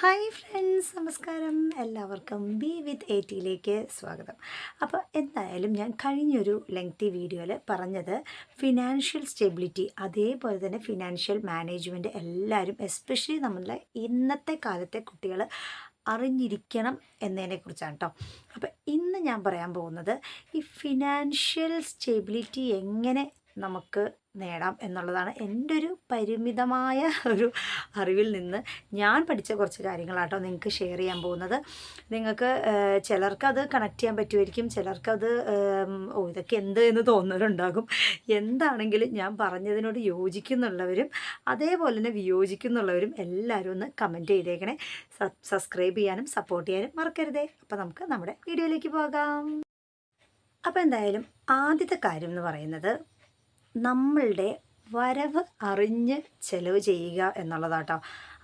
Hi friends നമസ്കാരം. എല്ലാവർക്കും B with a ടിയിലേക്ക് സ്വാഗതം. അപ്പോൾ എന്തായാലും ഞാൻ കഴിഞ്ഞൊരു ലെങ്തി വീഡിയോയിൽ പറഞ്ഞത് ഫിനാൻഷ്യൽ സ്റ്റെബിലിറ്റി അതേപോലെ തന്നെ ഫിനാൻഷ്യൽ മാനേജ്മെന്റ് എല്ലാവരും എസ്പെഷ്യലി നമ്മളുടെ ഇന്നത്തെ കാലത്തെ കുട്ടികൾ അറിഞ്ഞിരിക്കണം എന്നതിനെക്കുറിച്ചാണ് കേട്ടോ. അപ്പോൾ ഇന്ന് ഞാൻ പറയാൻ പോകുന്നത് ഈ ഫിനാൻഷ്യൽ സ്റ്റെബിലിറ്റി എങ്ങനെ നമുക്ക് നേടാം എന്നുള്ളതാണ് എന്റെ ഒരു പരിമിതമായ ഒരു അറിവിൽ നിന്ന് ഞാൻ പഠിച്ച കുറച്ച് കാര്യങ്ങളാട്ടോ നിങ്ങൾക്ക് ഷെയർ ചെയ്യാൻ പോകുന്നത്. നിങ്ങൾക്ക് ചിലർക്കത് കണക്ട് ചെയ്യാൻ പറ്റുമായിരിക്കും ചിലർക്കത് ഓ ഇതൊക്കെ എന്ത് എന്ന് തോന്നുന്നവരുണ്ടാകും എന്താണെങ്കിലും ഞാൻ പറഞ്ഞതിനോട് യോജിക്കുന്നുള്ളവരും അതേപോലെ തന്നെ വിയോജിക്കുന്നുള്ളവരും എല്ലാവരും ഒന്ന് കമന്റ് ചെയ്തേക്കണേ. സബ്സ്ക്രൈബ് ചെയ്യാനും സപ്പോർട്ട് ചെയ്യാനും മറക്കരുതേ. അപ്പോൾ നമുക്ക് നമ്മുടെ വീഡിയോയിലേക്ക് പോകാം. അപ്പോൾ എന്തായാലും ആദ്യത്തെ കാര്യം എന്ന് പറയുന്നത് നമ്മളുടെ വരവ് അറിഞ്ഞ് ചെലവ് ചെയ്യുക എന്നുള്ളതാട്ടോ.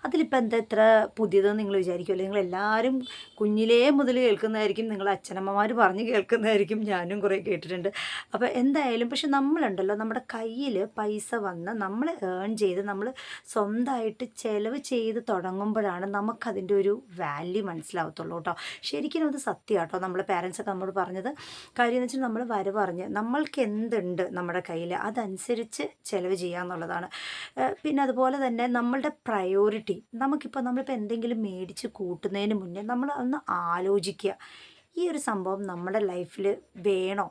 അതിലിപ്പോൾ എന്താ ഇത്ര പുതിയതെന്ന് നിങ്ങൾ വിചാരിക്കുമല്ലോ നിങ്ങൾ എല്ലാവരും കുഞ്ഞിലേ മുതൽ കേൾക്കുന്നതായിരിക്കും നിങ്ങൾ അച്ഛനമ്മമാർ പറഞ്ഞ് കേൾക്കുന്നതായിരിക്കും ഞാനും കുറേ കേട്ടിട്ടുണ്ട്. അപ്പോൾ എന്തായാലും പക്ഷെ നമ്മളുണ്ടല്ലോ നമ്മുടെ കയ്യിൽ പൈസ വന്ന് നമ്മൾ ഏൺ ചെയ്ത് നമ്മൾ സ്വന്തമായിട്ട് ചിലവ് ചെയ്ത് തുടങ്ങുമ്പോഴാണ് നമുക്കതിന്റെ ഒരു വാല്യൂ മനസ്സിലാവത്തുള്ളൂ കേട്ടോ. ശരിക്കും അത് സത്യം കേട്ടോ നമ്മുടെ പാരൻസൊക്കെ നമ്മോട് പറഞ്ഞത്. കാര്യം എന്ന് വെച്ചാൽ നമ്മൾ വരവറിഞ്ഞ് നമ്മൾക്ക് എന്തുണ്ട് നമ്മുടെ കയ്യിൽ? അതനുസരിച്ച് ചിലവ് ചെയ്യുക എന്നുള്ളതാണ് പിന്നെ അതുപോലെ തന്നെ നമ്മളുടെ പ്രയോറിറ്റി നമുക്കിപ്പോൾ നമ്മളിപ്പോൾ എന്തെങ്കിലും മേടിച്ച് കൂട്ടുന്നതിന് മുന്നേ നമ്മൾ ഒന്ന് ആലോചിക്കുക. ഈ ഒരു സംഭവം നമ്മുടെ ലൈഫിൽ വേണോ?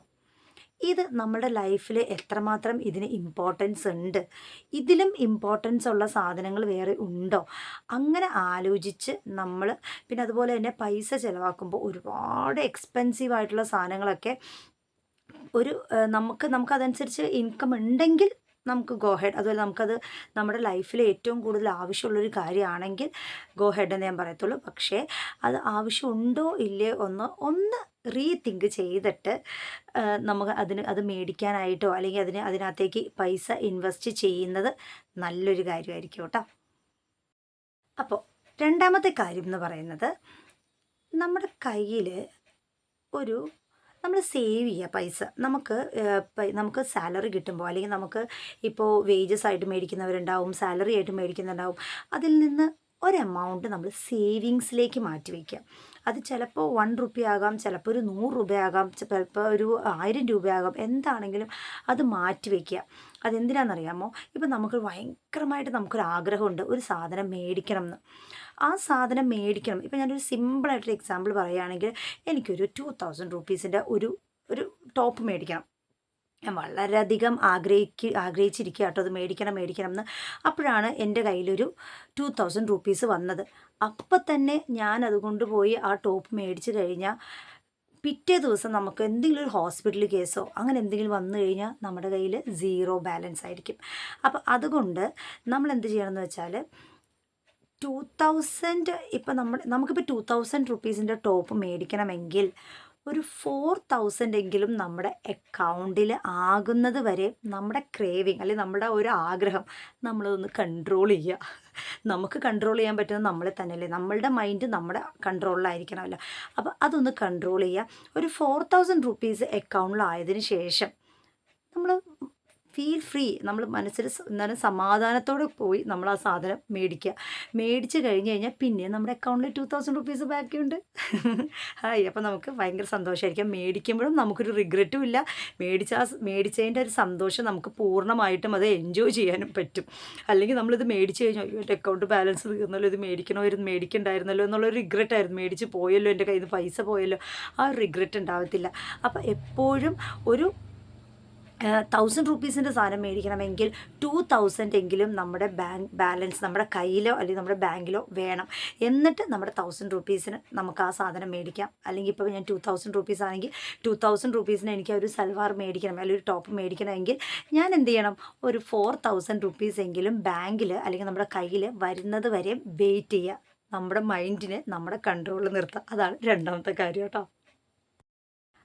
ഇത് നമ്മുടെ ലൈഫിൽ എത്രമാത്രം ഇതിന് ഇമ്പോർട്ടൻസ് ഉണ്ട്? ഇതിലും ഇമ്പോർട്ടൻസ് ഉള്ള സാധനങ്ങൾ വേറെ ഉണ്ടോ? അങ്ങനെ ആലോചിച്ച് നമ്മൾ പിന്നെ അതുപോലെ തന്നെ പൈസ ചിലവാക്കുമ്പോൾ ഒരുപാട് എക്സ്പെൻസീവ് ആയിട്ടുള്ള സാധനങ്ങളൊക്കെ ഒരു നമുക്ക് നമുക്കതനുസരിച്ച് ഇൻകം ഉണ്ടെങ്കിൽ നമുക്ക് ഗോഹെഡ് അതുപോലെ നമുക്കത് നമ്മുടെ ലൈഫിൽ ഏറ്റവും കൂടുതൽ ആവശ്യമുള്ളൊരു കാര്യമാണെങ്കിൽ ഗോഹെഡ് എന്ന് ഞാൻ പറയത്തുള്ളൂ. പക്ഷേ അത് ആവശ്യമുണ്ടോ ഇല്ലയോ ഒന്ന് ഒന്ന് റീതിങ്ക് ചെയ്തിട്ട് നമുക്ക് അതിന് അത് മേടിക്കാനായിട്ടോ അല്ലെങ്കിൽ അതിന് അതിനകത്തേക്ക് പൈസ ഇൻവെസ്റ്റ് ചെയ്യുന്നത് നല്ലൊരു കാര്യമായിരിക്കും കേട്ടോ. അപ്പോൾ രണ്ടാമത്തെ കാര്യം എന്ന് പറയുന്നത് നമ്മുടെ കയ്യിൽ ഒരു നമ്മൾ സേവ് ചെയ്യുക പൈസ. നമുക്ക് നമുക്ക് സാലറി കിട്ടുമ്പോൾ അല്ലെങ്കിൽ നമുക്ക് ഇപ്പോൾ വേജസ് ആയിട്ട് മേടിക്കുന്നവരുണ്ടാവും സാലറി ആയിട്ട് മേടിക്കുന്നുണ്ടാവും അതിൽ നിന്ന് ഒരു എമൗണ്ട് നമ്മൾ സേവിങ്സിലേക്ക് മാറ്റി വയ്ക്കുക അത് ചിലപ്പോൾ വൺ റുപ്യ ആകാം ചിലപ്പോൾ ഒരു നൂറ് രൂപയാകാം ചിലപ്പോൾ ഒരു ആയിരം രൂപയാകാം എന്താണെങ്കിലും അത് മാറ്റി വയ്ക്കുക അതെന്തിനാണെന്നറിയാമോ? ഇപ്പം നമുക്ക് ഭയങ്കരമായിട്ട് നമുക്കൊരു ആഗ്രഹമുണ്ട് ഒരു സാധനം മേടിക്കണം എന്ന് ആ സാധനം മേടിക്കണം. ഇപ്പം ഞാനൊരു സിമ്പിളായിട്ടൊരു എക്സാമ്പിൾ പറയുകയാണെങ്കിൽ എനിക്കൊരു ടു തൗസൻഡ് റുപ്പീസിന്റെ ഒരു ഒരു ടോപ്പ് മേടിക്കണം. ഞാൻ വളരെയധികം ആഗ്രഹിക്ക് ആഗ്രഹിച്ചിരിക്കുക കേട്ടോ അത് മേടിക്കണം മേടിക്കണം എന്ന് അപ്പോഴാണ് എന്റെ കയ്യിലൊരു ടു തൗസൻഡ് റുപ്പീസ് വന്നത്. അപ്പം തന്നെ ഞാൻ അതുകൊണ്ട് പോയി ആ ടോപ്പ് മേടിച്ച് കഴിഞ്ഞാൽ പിറ്റേ ദിവസം നമുക്ക് എന്തെങ്കിലും ഒരു ഹോസ്പിറ്റൽ കേസോ അങ്ങനെ എന്തെങ്കിലും വന്നു കഴിഞ്ഞാൽ നമ്മുടെ കയ്യിൽ സീറോ ബാലൻസ് ആയിരിക്കും. അപ്പോൾ അതുകൊണ്ട് നമ്മൾ എന്ത് ചെയ്യണമെന്ന് വെച്ചാൽ ടു തൗസൻഡ് ഇപ്പം നമ്മൾ നമുക്കിപ്പോൾ ടു തൗസൻഡ് റുപ്പീസിന്റെ ടോപ്പ് മേടിക്കണമെങ്കിൽ ഒരു ഫോർ തൗസൻഡ് എങ്കിലും നമ്മുടെ അക്കൗണ്ടിൽ ആകുന്നത് വരെ നമ്മുടെ ക്രേവിങ് അല്ലെങ്കിൽ നമ്മുടെ ഒരു ആഗ്രഹം നമ്മളതൊന്ന് കൺട്രോൾ ചെയ്യുക. നമുക്ക് കൺട്രോൾ ചെയ്യാൻ പറ്റുന്നത് നമ്മളെ തന്നെയല്ലേ. നമ്മളുടെ മൈൻഡ് നമ്മുടെ കൺട്രോളിലായിരിക്കണമല്ലോ അപ്പോൾ അതൊന്ന് കൺട്രോൾ ചെയ്യുക. ഒരു ഫോർ തൗസൻഡ് റുപ്പീസ് അക്കൗണ്ടിലായതിനു ശേഷം നമ്മൾ ഫീൽ ഫ്രീ നമ്മൾ മനസ്സിൽ എന്നാലും സമാധാനത്തോടെ പോയി നമ്മൾ ആ സാധനം മേടിക്കുക. മേടിച്ച് കഴിഞ്ഞ് കഴിഞ്ഞാൽ പിന്നെ നമ്മുടെ അക്കൗണ്ടിൽ ടു തൗസൻഡ് റുപ്പീസ് ബാക്കിയുണ്ട്. ഹായ് അപ്പോൾ നമുക്ക് ഭയങ്കര സന്തോഷമായിരിക്കും മേടിക്കുമ്പോഴും നമുക്കൊരു റിഗ്രറ്റും ഇല്ല. മേടിച്ച മേടിച്ചതിന്റെ ഒരു സന്തോഷം നമുക്ക് പൂർണമായിട്ടും അത് എൻജോയ് ചെയ്യാനും പറ്റും. അല്ലെങ്കിൽ നമ്മളിത് മേടിച്ച് കഴിഞ്ഞാൽ അയ്യോ അക്കൗണ്ട് ബാലൻസ് തീർന്നല്ലോ ഇത് മേടിക്കണോ മേടിക്കണമായിരുന്നു മേടിക്കണ്ടായിരുന്നല്ലോ എന്നുള്ളൊരു റിഗ്രറ്റ് ആയിരുന്നു. മേടിച്ച് പോയല്ലോ എന്റെ കയ്യിൽ നിന്ന് പൈസ പോയല്ലോ. ആ റിഗ്രറ്റ് ഉണ്ടാവത്തില്ല. അപ്പോൾ എപ്പോഴും ഒരു തൗസൻഡ് റുപ്പീസിന്റെ സാധനം മേടിക്കണമെങ്കിൽ ടു തൗസൻഡ് എങ്കിലും നമ്മുടെ ബാങ്ക് ബാലൻസ് നമ്മുടെ കയ്യിലോ അല്ലെങ്കിൽ നമ്മുടെ ബാങ്കിലോ വേണം. എന്നിട്ട് നമ്മുടെ തൗസൻഡ് റുപ്പീസിന് നമുക്ക് ആ സാധനം മേടിക്കാം. അല്ലെങ്കിൽ ഇപ്പോൾ ഞാൻ ടു തൗസൻഡ് റുപ്പീസ് ആണെങ്കിൽ ടു തൗസൻഡ് റുപ്പീസിന് എനിക്ക് ഒരു സൽവാർ മേടിക്കണം അല്ലെങ്കിൽ ഒരു ടോപ്പ് മേടിക്കണമെങ്കിൽ ഞാൻ എന്ത് ചെയ്യണം? ഒരു ഫോർ തൗസൻഡ് റുപ്പീസ് എങ്കിലും ബാങ്കിൽ അല്ലെങ്കിൽ നമ്മുടെ കയ്യിൽ വരുന്നത് വരെ വെയിറ്റ് ചെയ്യുക. നമ്മുടെ മൈൻഡിനെ നമ്മുടെ കൺട്രോളിൽ നിർത്തുക. അതാണ് രണ്ടാമത്തെ കാര്യം കേട്ടോ.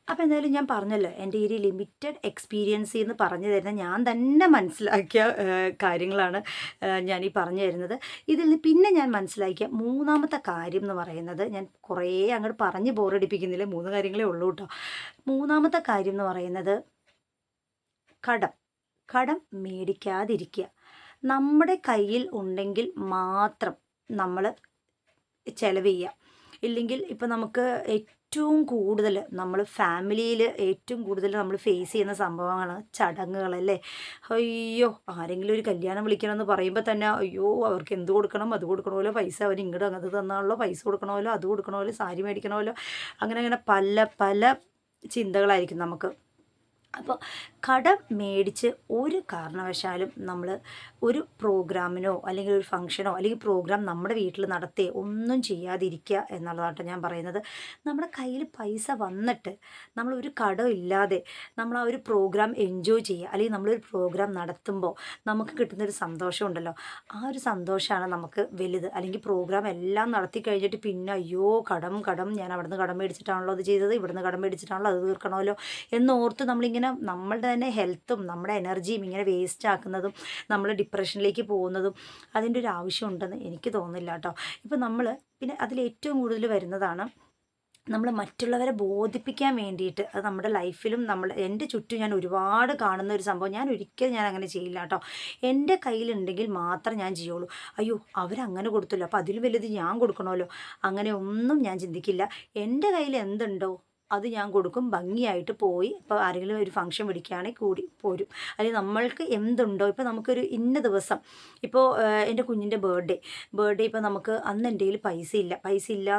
അപ്പോൾ എന്തായാലും ഞാൻ പറഞ്ഞല്ലോ എന്റെ ഈ ഒരു ലിമിറ്റഡ് എക്സ്പീരിയൻസിൽ എന്ന് പറഞ്ഞു തരുന്ന ഞാൻ തന്നെ മനസ്സിലാക്കിയ കാര്യങ്ങളാണ് ഞാൻ ഈ പറഞ്ഞു തരുന്നത്. ഇതിൽ നിന്ന് പിന്നെ ഞാൻ മനസ്സിലാക്കിയ മൂന്നാമത്തെ കാര്യം എന്ന് പറയുന്നത് ഞാൻ കുറേ അങ്ങോട്ട് പറഞ്ഞ് ബോറടിപ്പിക്കുന്നില്ല മൂന്ന് കാര്യങ്ങളേ ഉള്ളൂ കേട്ടോ. മൂന്നാമത്തെ കാര്യം എന്ന് പറയുന്നത് കടം. കടം മേടിക്കാതിരിക്കുക. നമ്മുടെ കയ്യിൽ ഉണ്ടെങ്കിൽ മാത്രം നമ്മൾ ചിലവ് ചെയ്യുക. ഇല്ലെങ്കിൽ ഇപ്പം നമുക്ക് ഏറ്റവും കൂടുതൽ നമ്മൾ ഫാമിലിയിൽ ഏറ്റവും കൂടുതൽ നമ്മൾ ഫേസ് ചെയ്യുന്ന സംഭവമാണ് ചടങ്ങുകളല്ലേ? അയ്യോ ആരെങ്കിലും ഒരു കല്യാണം വിളിക്കണമെന്ന് പറയുമ്പോൾ തന്നെ അയ്യോ അവർക്ക് എന്ത് കൊടുക്കണം? അത് കൊടുക്കണമല്ലോ പൈസ അവർ ഇങ്ങോട്ട് അങ്ങോട്ട് തന്നാണല്ലോ പൈസ കൊടുക്കണമല്ലോ അത് കൊടുക്കണമല്ലോ സാരി മേടിക്കണമല്ലോ. അങ്ങനെ അങ്ങനെ പല പല ചിന്തകളായിരിക്കും നമുക്ക്. അപ്പോൾ കടം മേടിച്ച് ഒരു കാരണവശാലും നമ്മൾ ഒരു പ്രോഗ്രാമിനോ അല്ലെങ്കിൽ ഒരു ഫംഗ്ഷനോ അല്ലെങ്കിൽ പ്രോഗ്രാം നമ്മുടെ വീട്ടിൽ നടത്തി ഒന്നും ചെയ്യാതിരിക്കുക എന്നുള്ളതാണ് ഞാൻ പറയുന്നത്. നമ്മുടെ കയ്യിൽ പൈസ വന്നിട്ട് നമ്മൾ ഒരു കടം ഇല്ലാതെ നമ്മൾ ആ ഒരു പ്രോഗ്രാം എൻജോയ് ചെയ്യുക അല്ലെങ്കിൽ നമ്മളൊരു പ്രോഗ്രാം നടത്തുമ്പോൾ നമുക്ക് കിട്ടുന്നൊരു സന്തോഷം ഉണ്ടല്ലോ. ആ ഒരു സന്തോഷമാണ് നമുക്ക് വലുത്. അല്ലെങ്കിൽ പ്രോഗ്രാം എല്ലാം നടത്തി കഴിഞ്ഞിട്ട് പിന്നെ അയ്യോ കടം കടം. ഞാൻ അവിടുന്ന് കടം മേടിച്ചിട്ടാണല്ലോ അത് ചെയ്തത്. ഇവിടുന്ന് കടം മേടിച്ചിട്ടാണല്ലോ അത് തീർക്കണമല്ലോ എന്നോർത്ത് നമ്മളിങ്ങനെ നമ്മളുടെ തന്നെ ഹെൽത്തും നമ്മുടെ എനർജിയും ഇങ്ങനെ വേസ്റ്റ് ആക്കുന്നതും നമ്മൾ ഡിപ്രഷനിലേക്ക് പോകുന്നതും അതിന്റെ ഒരു ആവശ്യം ഉണ്ടെന്ന് എനിക്ക് തോന്നുന്നില്ല കേട്ടോ. ഇപ്പം നമ്മൾ പിന്നെ അതിൽ ഏറ്റവും കൂടുതൽ വരുന്നതാണ് നമ്മൾ മറ്റുള്ളവരെ ബോധിപ്പിക്കാൻ വേണ്ടിയിട്ട് അത് നമ്മുടെ ലൈഫിലും നമ്മൾ എന്റെ ചുറ്റും ഞാൻ ഒരുപാട് കാണുന്ന ഒരു സംഭവം ഞാൻ ഒരിക്കലും ഞാൻ അങ്ങനെ ചെയ്യില്ല കേട്ടോ. എന്റെ കയ്യിലുണ്ടെങ്കിൽ മാത്രം ഞാൻ ചെയ്യുള്ളൂ. അയ്യോ അവരങ്ങനെ കൊടുത്തല്ലോ. അപ്പോൾ അതിലും വലുത് ഞാൻ കൊടുക്കണമല്ലോ. അങ്ങനെ ഒന്നും ഞാൻ ചിന്തിക്കില്ല. എന്റെ കയ്യിൽ എന്തുണ്ടോ? അത് ഞാൻ കൊടുക്കും. ഭംഗിയായിട്ട് പോയി ഇപ്പോൾ ആരെങ്കിലും ഒരു ഫംഗ്ഷൻ വിളിക്കുകയാണെങ്കിൽ കൂടി പോരും. അല്ലെങ്കിൽ നമ്മൾക്ക് എന്തുണ്ടോ? ഇപ്പോൾ നമുക്കൊരു ഇന്ന ദിവസം ഇപ്പോൾ എന്റെ കുഞ്ഞിന്റെ ബർത്ത്ഡേ ബർത്ത്ഡേ ഇപ്പോൾ നമുക്ക് അന്ന് എന്റെ കയ്യിൽ പൈസ ഇല്ല. പൈസ ഇല്ല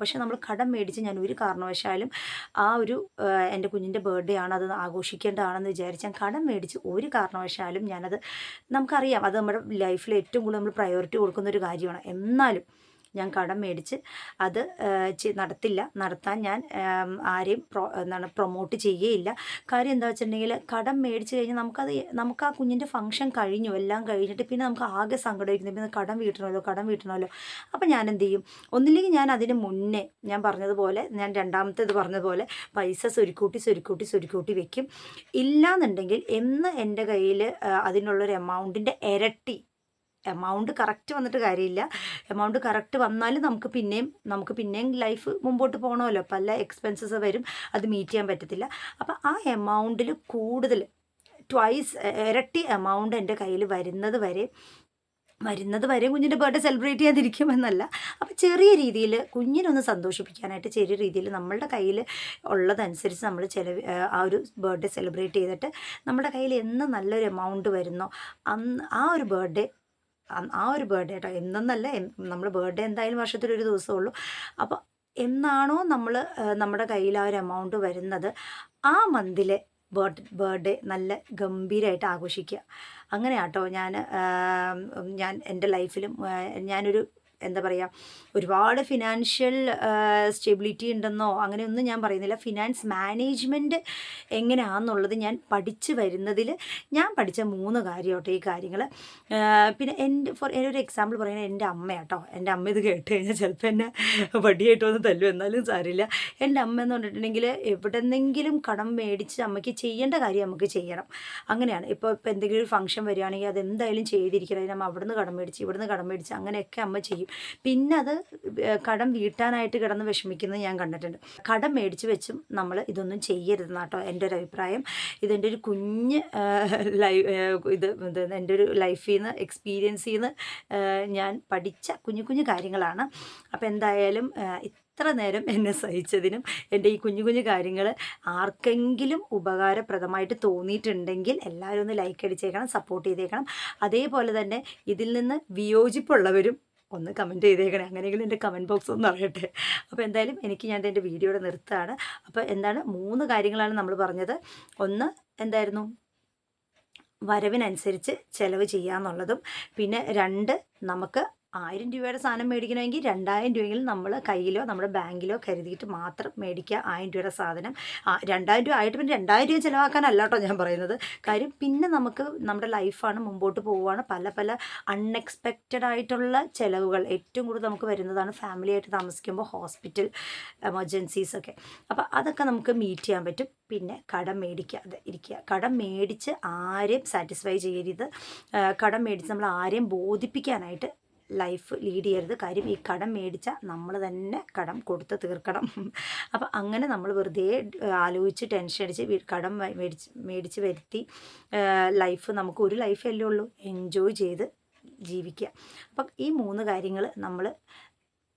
പക്ഷേ നമ്മൾ കടം മേടിച്ച് ഞാൻ ഒരു കാരണവശാലും ആ ഒരു എന്റെ കുഞ്ഞിന്റെ ബർത്ത്ഡേ ആണ് അത് ആഘോഷിക്കേണ്ടതാണെന്ന് വിചാരിച്ച് ഞാൻ കടം മേടിച്ച് ഒരു കാരണവശാലും ഞാനത് നമുക്കറിയാം അത് നമ്മുടെ ലൈഫിൽ ഏറ്റവും കൂടുതൽ നമ്മൾ പ്രയോറിറ്റി കൊടുക്കുന്ന ഒരു കാര്യമാണ്. എന്നാലും ഞാൻ കടം മേടിച്ച് അത് നടത്തില്ല. നടത്താൻ ഞാൻ ആരെയും പ്രോ എന്താണ് പ്രൊമോട്ട് ചെയ്യുകയില്ല. കാര്യം എന്താ വെച്ചിട്ടുണ്ടെങ്കിൽ കടം മേടിച്ച് കഴിഞ്ഞാൽ നമുക്കത് നമുക്ക് ആ കുഞ്ഞിന്റെ ഫംഗ്ഷൻ കഴിഞ്ഞു. എല്ലാം കഴിഞ്ഞിട്ട് പിന്നെ നമുക്ക് ആകെ സങ്കടമായിരിക്കുന്നു പിന്നെ കടം വീട്ടണമല്ലോ കടം വീട്ടണമല്ലോ. അപ്പോൾ ഞാൻ എന്ത് ചെയ്യും ഒന്നില്ലെങ്കിൽ ഞാൻ അതിന് മുന്നേ ഞാൻ പറഞ്ഞതുപോലെ ഞാൻ രണ്ടാമത്തേത് പറഞ്ഞതുപോലെ പൈസ സ്വരുക്കൂട്ടി സ്വരുക്കൂട്ടി സ്വരുക്കൂട്ടി വെക്കും. ഇല്ലാന്നുണ്ടെങ്കിൽ എന്ന് എന്റെ കയ്യിൽ അതിനുള്ളൊരു എമൗണ്ടിന്റെ ഇരട്ടി എമൗണ്ട് കറക്റ്റ് വന്നിട്ട് കാര്യമില്ല. എമൗണ്ട് കറക്റ്റ് വന്നാലും നമുക്ക് പിന്നെയും നമുക്ക് പിന്നെയും ലൈഫ് മുമ്പോട്ട് പോകണമല്ലോ പല എക്സ്പെൻസസ് വരും. അത് മീറ്റ് ചെയ്യാൻ പറ്റത്തില്ല. അപ്പോൾ ആ എമൗണ്ടിൽ കൂടുതൽ ട്വൈസ് ഇരട്ടി എമൗണ്ട് എന്റെ കയ്യിൽ വരുന്നത് വരെ വരുന്നത് വരെ കുഞ്ഞിന്റെ ബർത്ത്ഡേ സെലിബ്രേറ്റ് ചെയ്യാതിരിക്കുമെന്നല്ല അപ്പോൾ ചെറിയ രീതിയിൽ കുഞ്ഞിനൊന്ന് സന്തോഷിപ്പിക്കാനായിട്ട് ചെറിയ രീതിയിൽ നമ്മളുടെ കയ്യിൽ ഉള്ളതനുസരിച്ച് നമ്മൾ ചിലവ് ആ ഒരു ബർത്ത്ഡേ സെലിബ്രേറ്റ് ചെയ്തിട്ട് നമ്മുടെ കയ്യിൽ എന്ന് നല്ലൊരു എമൗണ്ട് വരുന്നോ അന്ന് ആ ഒരു ബർത്ത്ഡേ ആ ഒരു ബർത്ത്ഡേ കേട്ടോ എന്നൊന്നല്ല നമ്മൾ ബർത്ത്ഡേ എന്തായാലും വർഷത്തിൽ ഒരു ദിവസമേ ഉള്ളൂ. അപ്പോൾ എന്നാണോ നമ്മൾ നമ്മുടെ കയ്യിൽ ആ ഒരു എമൗണ്ട് വരുന്നത് ആ മന്തിലെ ബർത്ത് ബർത്ത്ഡേ നല്ല ഗംഭീരമായിട്ട് ആഘോഷിക്കുക. അങ്ങനെയാട്ടോ ഞാൻ ഞാൻ എന്റെ ലൈഫിലും ഞാനൊരു എന്താ പറയുക ഒരുപാട് ഫിനാൻഷ്യൽ സ്റ്റെബിലിറ്റി ഉണ്ടെന്നോ അങ്ങനെയൊന്നും ഞാൻ പറയുന്നില്ല. ഫിനാൻസ് മാനേജ്മെന്റ് എങ്ങനെയാണെന്നുള്ളത് ഞാൻ പഠിച്ചു വരുന്നതിൽ ഞാൻ പഠിച്ച മൂന്ന് കാര്യം കേട്ടോ ഈ കാര്യങ്ങൾ പിന്നെ എന്റെ ഫോർ ഒരു എക്സാമ്പിൾ പറയുന്നത് എന്റെ അമ്മ കേട്ടോ എന്റെ അമ്മ ഇത് കേട്ട് കഴിഞ്ഞാൽ ചിലപ്പോൾ എന്നെ വടിയായിട്ട് തല്ലും എന്നാലും സാരില്ല എന്റെ അമ്മ എന്ന് പറഞ്ഞിട്ടുണ്ടെങ്കിൽ എവിടെന്നെങ്കിലും കടം മേടിച്ച് അമ്മയ്ക്ക് ചെയ്യേണ്ട കാര്യം നമുക്ക് ചെയ്യണം. അങ്ങനെയാണ്. ഇപ്പോൾ ഇപ്പോൾ എന്തെങ്കിലും ഒരു ഫംഗ്ഷൻ വരികയാണെങ്കിൽ അതെന്തായാലും ചെയ്തിരിക്കണം. അതിന് അമ്മ അവിടുന്ന് കടം മേടിച്ച് ഇവിടുന്ന് കടം മേടിച്ച് അങ്ങനെയൊക്കെ അമ്മ ചെയ്യും. പിന്നെ അത് കടം വീട്ടാനായിട്ട് കിടന്ന് വിഷമിക്കുന്നത് ഞാൻ കണ്ടിട്ടുണ്ട്. കടം മേടിച്ച് വെച്ചും നമ്മൾ ഇതൊന്നും ചെയ്യരുത് കേട്ടോ എന്റെ ഒരു അഭിപ്രായം. ഇതെന്റെ ഒരു കുഞ്ഞ് ലൈഫ് ഇത് എന്റെ ഒരു ലൈഫിൽ നിന്ന് എക്സ്പീരിയൻസിൽ നിന്ന് ഞാൻ പഠിച്ച കുഞ്ഞു കുഞ്ഞു കാര്യങ്ങളാണ്. അപ്പോൾ എന്തായാലും ഇത്ര നേരം എന്നെ സഹിച്ചതിനും എന്റെ ഈ കുഞ്ഞു കുഞ്ഞു കാര്യങ്ങൾ ആർക്കെങ്കിലും ഉപകാരപ്രദമായിട്ട് തോന്നിയിട്ടുണ്ടെങ്കിൽ എല്ലാവരും ഒന്ന് ലൈക്ക് അടിച്ചേക്കണം സപ്പോർട്ട് ചെയ്തേക്കണം. അതേപോലെ തന്നെ ഇതിൽ നിന്ന് വിയോജിപ്പുള്ളവരും ഒന്ന് കമന്റ് ചെയ്തേക്കണേ. അങ്ങനെയെങ്കിലും എന്റെ കമന്റ് ബോക്സ് ഒന്ന് അറിയട്ടെ. അപ്പോൾ എന്തായാലും എനിക്ക് ഞാൻ എന്റെ വീഡിയോയുടെ നിർത്തുകയാണ്. അപ്പോൾ എന്താണ്? മൂന്ന് കാര്യങ്ങളാണ് നമ്മൾ പറഞ്ഞത്. ഒന്ന് എന്തായിരുന്നു? വരവിനനുസരിച്ച് ചിലവ് ചെയ്യാന്നുള്ളതും. പിന്നെ രണ്ട് നമുക്ക് ആയിരം രൂപയുടെ സാധനം മേടിക്കണമെങ്കിൽ രണ്ടായിരം രൂപയെങ്കിലും നമ്മൾ കയ്യിലോ നമ്മുടെ ബാങ്കിലോ കരുതിയിട്ട് മാത്രം മേടിക്കുക. ആയിരം രൂപയുടെ സാധനം. രണ്ടായിരം രൂപ ആയിട്ട് പിന്നെ രണ്ടായിരം രൂപ ചിലവാക്കാനല്ല കേട്ടോ ഞാൻ പറയുന്നത്. കാര്യം പിന്നെ നമുക്ക് നമ്മുടെ ലൈഫാണ് മുമ്പോട്ട് പോവുകയാണ്. പല പല അൺഎക്സ്പെക്റ്റഡ് ആയിട്ടുള്ള ചിലവുകൾ ഏറ്റവും കൂടുതൽ നമുക്ക് വരുന്നതാണ് ഫാമിലി ആയിട്ട് താമസിക്കുമ്പോൾ ഹോസ്പിറ്റൽ എമർജൻസീസ് ഒക്കെ. അപ്പോൾ അതൊക്കെ നമുക്ക് മീറ്റ് ചെയ്യാൻ പറ്റും. പിന്നെ കടം മേടിക്കാതെ ഇരിക്കുക. കടം മേടിച്ച് ആരെയും സാറ്റിസ്ഫൈ ചെയ്യരുത്. കടം മേടിച്ച് നമ്മൾ ആരെയും ബോധിപ്പിക്കാനായിട്ട് ലൈഫ് ലീഡ് ചെയ്യരുത്. കാര്യം ഈ കടം മേടിച്ച നമ്മൾ തന്നെ കടം കൊടുത്ത് തീർക്കണം. അപ്പം അങ്ങനെ നമ്മൾ വെറുതെ ആലോചിച്ച് ടെൻഷൻ അടിച്ച് കടം മേടിച്ച് മേടിച്ച് വരുത്തി ലൈഫ് നമുക്ക് ഒരു ലൈഫല്ലേ ഉള്ളൂ. എൻജോയ് ചെയ്ത് ജീവിക്കുക അപ്പം ഈ മൂന്ന് കാര്യങ്ങൾ നമ്മൾ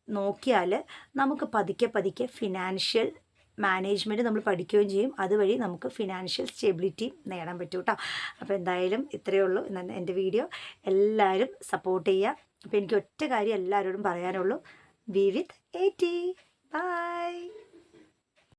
നോക്കിയാൽ നമുക്ക് പതുക്കെ പതുക്കെ ഫിനാൻഷ്യൽ മാനേജ്മെന്റ് നമ്മൾ പഠിക്കുകയും ചെയ്യും. അതുവഴി നമുക്ക് ഫിനാൻഷ്യൽ സ്റ്റെബിലിറ്റി നേടാൻ പറ്റും കേട്ടോ അപ്പോൾ എന്തായാലും ഇത്രയേ ഉള്ളൂ എന്റെ വീഡിയോ എല്ലാവരും സപ്പോർട്ട് ചെയ്യുക. അപ്പോൾ എനിക്ക് ഒറ്റ കാര്യം എല്ലാവരോടും പറയാനുള്ളൂ. B with eighty by